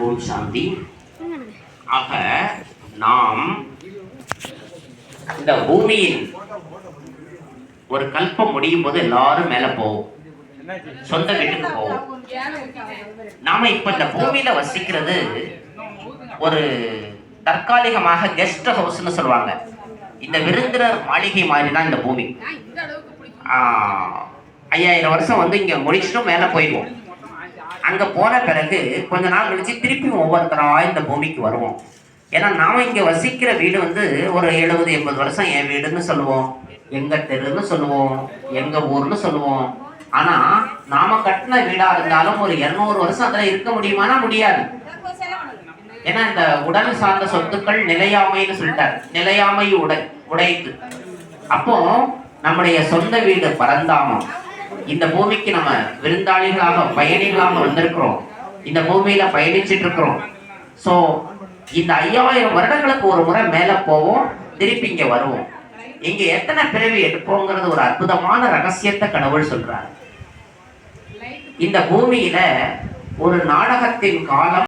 ஓம் சாந்தி. ஆக நாம் இந்த பூமியின் ஒரு கல்பம் முடியும் போது எல்லாரும் மேல போவோம். சொந்த வீட்டுக்கு போவோம். நாம இப்ப இந்த பூமியில வசிக்கிறது ஒரு தற்காலிகமாக கெஸ்ட் ஹவுஸ்னு சொல்லுவாங்க. இந்த விருந்தினர் மாளிகை மாதிரி தான் இந்த பூமி. ஆஹ், ஐயாயிரம் வருஷம் வந்து இங்க முடிச்சுட்டும் மேல போயிடுவோம். அங்க போன பிறகு கொஞ்ச நாள் கழிச்சு திருப்பி ஒவ்வொருத்தரா இந்த பூமிக்கு வருவோம். ஏன்னா நாம இங்க வசிக்கிற வீடு வந்து ஒரு எழுபது எண்பது வருஷம் என் வீடுன்னு சொல்லுவோம். எங்க தெருன்னு சொல்லுவோம். எங்க ஊர்னு சொல்லுவோம். ஆனா நாம கட்டின வீடா இருந்தாலும் ஒரு இருநூறு வருஷம் அதுல இருக்க முடியுமானா முடியாது. ஏன்னா இந்த உடல் சார்ந்த சொத்துக்கள் நிலையாமைன்னு சொல்லிட்டார். நிலையாமை உடை உடைத்து அப்போ நம்முடைய சொந்த வீடு பரந்தாமம். இந்த பூமிக்கு நம்ம விருந்தாளிகளாக பயணிகளாக வந்திருக்கிறோம். இந்த பூமியில பயணிச்சுட்டு இருக்கிறோம் ஸோ இந்த ஐயாயிரம் வருடங்களுக்கு ஒரு முறை மேல போவோம் திருப்பி இங்க வருவோம். இங்க எத்தனை பிறவி எடுப்போங்கிறது ஒரு அற்புதமான ரகசியத்தை கடவுள் சொல்றாரு. இந்த பூமியில ஒரு நாடகத்தின் காலம்